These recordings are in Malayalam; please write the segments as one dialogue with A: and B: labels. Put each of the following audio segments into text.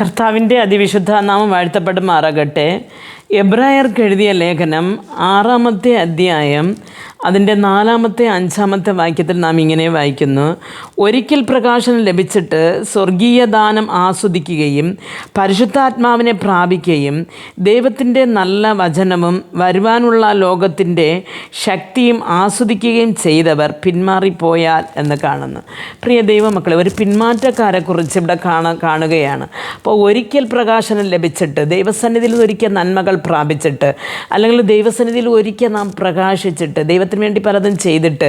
A: കർത്താവിന്റെ അതിവിശുദ്ധ നാമം വാഴ്ത്തപ്പെടുമാറാകട്ടെ എബ്രായർക്ക് എഴുതിയ ലേഖനം ആറാമത്തെ അധ്യായം അതിന്റെ നാലാമത്തെ അഞ്ചാമത്തെ വാക്യത്തിൽ നാം ഇങ്ങനെ വായിക്കുന്നു. ഒരിക്കൽ പ്രകാശനം ലഭിച്ചിട്ട് സ്വർഗീയ ദാനം ആസ്വദിക്കുകയും പരിശുദ്ധാത്മാവിനെ പ്രാപിക്കുകയും ദൈവത്തിന്റെ നല്ല വചനവും വരുവാനുള്ള ലോകത്തിന്റെ ശക്തിയും ആസ്വദിക്കുകയും ചെയ്തവർ പിന്മാറിപ്പോയാൽ എന്ന് കാണുന്നു. പ്രിയ ദൈവമക്കളെ ഒരു പിന്മാറ്റക്കാരെക്കുറിച്ച് ഇവിടെ കാണ കാണുകയാണ്. അപ്പോൾ ഒരിക്കൽ പ്രകാശനം ലഭിച്ചിട്ട് ദൈവസന്നിധിയിൽ ഒരിക്കൽ നന്മകൾ പ്രാപിച്ചിട്ട് അല്ലെങ്കിൽ ദൈവസന്നിധിയിൽ ഒരിക്കൽ നാം പ്രകാശിച്ചിട്ട് ദൈവത്തിന് വേണ്ടി പലതും ചെയ്തിട്ട്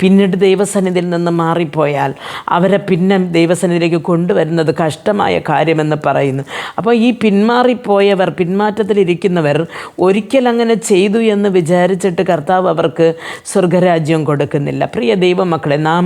A: പിന്നീട് ദൈവസന്നിധിയിൽ നിന്ന് മാറിപ്പോയാൽ അവരെ പിന്നെ ദൈവസന്നിധിയിലേക്ക് കൊണ്ടുവരുന്നത് കഷ്ടമായ കാര്യമെന്ന് പറയുന്നു. അപ്പോൾ ഈ പിന്മാറിപ്പോയവർ പിന്മാറ്റത്തിലിരിക്കുന്നവർ ഒരിക്കൽ അങ്ങനെ ചെയ്തു എന്ന് വിചാരിച്ചിട്ട് കർത്താവ് അവർക്ക് സ്വർഗരാജ്യം കൊടുക്കുന്നില്ല. പ്രിയ ദൈവമക്കളെ നാം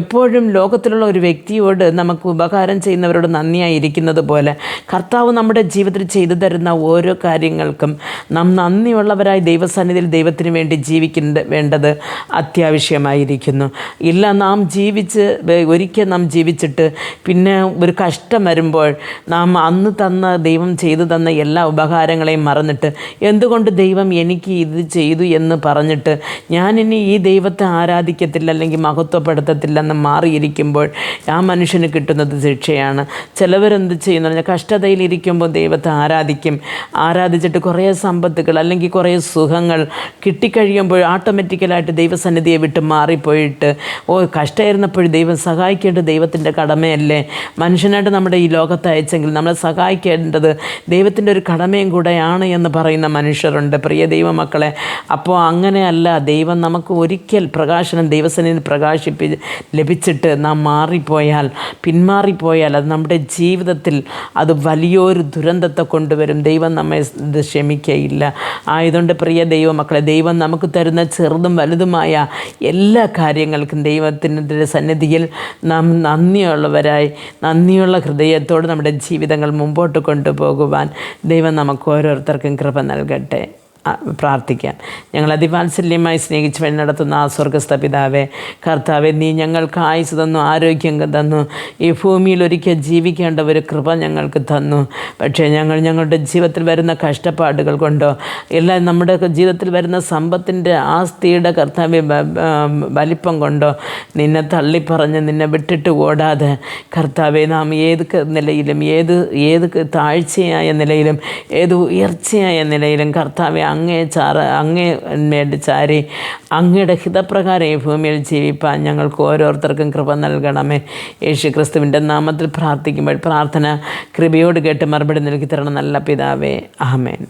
A: എപ്പോഴും ലോകത്തിലുള്ള ഒരു വ്യക്തിയോട് നമുക്ക് ഉപകാരം ചെയ്യുന്നവരോട് നന്ദിയായിരിക്കുന്നത് പോലെ കർത്താവ് നമ്മുടെ ജീവിതത്തിൽ ചെയ്തു തരുന്ന ഓരോ കാര്യങ്ങൾക്കും നാം നന്ദിയുള്ളവരായി ദൈവസന്നിധിയിൽ ദൈവത്തിന് വേണ്ടി ജീവിക്കുന്നത് വേണ്ടത് അത്യാവശ്യമായിരിക്കുന്നു. ഇല്ല നാം ജീവിച്ച് ഒരിക്കൽ നാം ജീവിച്ചിട്ട് പിന്നെ ഒരു കഷ്ടം വരുമ്പോൾ നാം അന്ന് തന്ന ദൈവം ചെയ്തു തന്ന എല്ലാ ഉപകാരങ്ങളെയും മറന്നിട്ട് എന്തുകൊണ്ട് ദൈവം എനിക്ക് ഇത് ചെയ്തു എന്ന് പറഞ്ഞിട്ട് ഞാനിനി ഈ ദൈവത്തെ ആരാധിക്കത്തില്ല അല്ലെങ്കിൽ മഹത്വപ്പെടുത്തത്തില്ലെന്ന് മാറിയിരിക്കുമ്പോൾ ആ മനുഷ്യന് കിട്ടുന്നത് ശിക്ഷയാണ്. ചിലവരെന്ത് ചെയ്യുന്നു? പറഞ്ഞാൽ കഷ്ടതയിലിരിക്കുമ്പോൾ ദൈവത്തെ ആരാധിക്കും. ആരാധിച്ചിട്ട് കുറേ സമ്പത്തുകൾ അല്ലെങ്കിൽ കുറേ സുഖങ്ങൾ കിട്ടിക്കഴിയുമ്പോൾ ഓട്ടോമാറ്റിക്കലായിട്ട് ദൈവസന്നിധിയെ വിട്ട് മാറിപ്പോയിട്ട് ഓ കഷ്ടമായിരുന്നപ്പോഴും ദൈവം സഹായിക്കേണ്ടത് ദൈവത്തിന്റെ കടമയല്ലേ? മനുഷ്യനായിട്ട് നമ്മുടെ ഈ ലോകത്ത് അയച്ചെങ്കിൽ നമ്മളെ സഹായിക്കേണ്ടത് ദൈവത്തിന്റെ ഒരു കടമയും കൂടെയാണ് എന്ന് പറയുന്ന മനുഷ്യരുണ്ട്. പ്രിയ ദൈവമക്കളെ അപ്പോൾ അങ്ങനെയല്ല ദൈവം നമുക്ക് ഒരിക്കൽ പ്രകാശനം ദൈവസന്നിധി പ്രകാശിപ്പി ലഭിച്ചിട്ട് നാം മാറിപ്പോയാൽ പിന്മാറിപ്പോയാൽ അത് നമ്മുടെ ജീവിതത്തിൽ അത് വലിയൊരു ദുരന്തത്തെ കൊണ്ടുവരും. ദൈവം നമ്മെ ക്ഷമിക്കയില്ല. ആയതുകൊണ്ട് പ്രിയ ദൈവമക്കളെ ദൈവം നമുക്ക് തരുന്ന ചെറുതും വലുതുമായ എല്ലാ കാര്യങ്ങൾക്കും ദൈവത്തിന്റെ സന്നിധിയിൽ നാം നന്ദിയുള്ളവരായി നന്ദിയുള്ള ഹൃദയത്തോട് നമ്മുടെ ജീവിതങ്ങൾ മുമ്പോട്ട് കൊണ്ടുപോകുവാൻ ദൈവം നമുക്ക് ഓരോരുത്തർക്കും കൃപ നൽകട്ടെ. പ്രാർത്ഥിക്കാം ഞങ്ങൾ അതിവാത്സല്യമായി സ്നേഹിച്ച് വഴി നടത്തുന്ന ആ സ്വർഗസ്ഥ പിതാവേ കർത്താവെ നീ ഞങ്ങൾക്ക് ആയുസ് തന്നു ആരോഗ്യം തന്നു. ഈ ഭൂമിയിൽ ഒരിക്കൽ ജീവിക്കേണ്ട ഒരു കൃപ ഞങ്ങൾക്ക് തന്നു. പക്ഷേ ഞങ്ങൾ ഞങ്ങളുടെ ജീവിതത്തിൽ വരുന്ന കഷ്ടപ്പാടുകൾ കൊണ്ടോ എല്ലാം നമ്മുടെ ജീവിതത്തിൽ വരുന്ന സമ്പത്തിന്റെ ആസ്തിയുടെ കർത്താവ്യ വലിപ്പം കൊണ്ടോ നിന്നെ തള്ളിപ്പറഞ്ഞ് നിന്നെ വിട്ടിട്ട് ഓടാതെ കർത്താവെ നാം ഏത് നിലയിലും ഏത് ഏത് താഴ്ചയായ നിലയിലും ഏത് ഉയർച്ചയായ നിലയിലും കർത്താവെ അങ്ങേ ചാറ അങ്ങേ മേൽ ചാരി അങ്ങയുടെ ഹിതപ്രകാരം ഈ ഭൂമിയിൽ ജീവിപ്പാൻ ഞങ്ങൾക്ക് ഓരോരുത്തർക്കും കൃപ നൽകണമേ. യേശു ക്രിസ്തുവിന്റെ നാമത്തിൽ പ്രാർത്ഥിക്കുമ്പോൾ പ്രാർത്ഥന കൃപയോട് കേട്ട് മറുപടി നൽകി തരണം നല്ല പിതാവേ. ആമേൻ.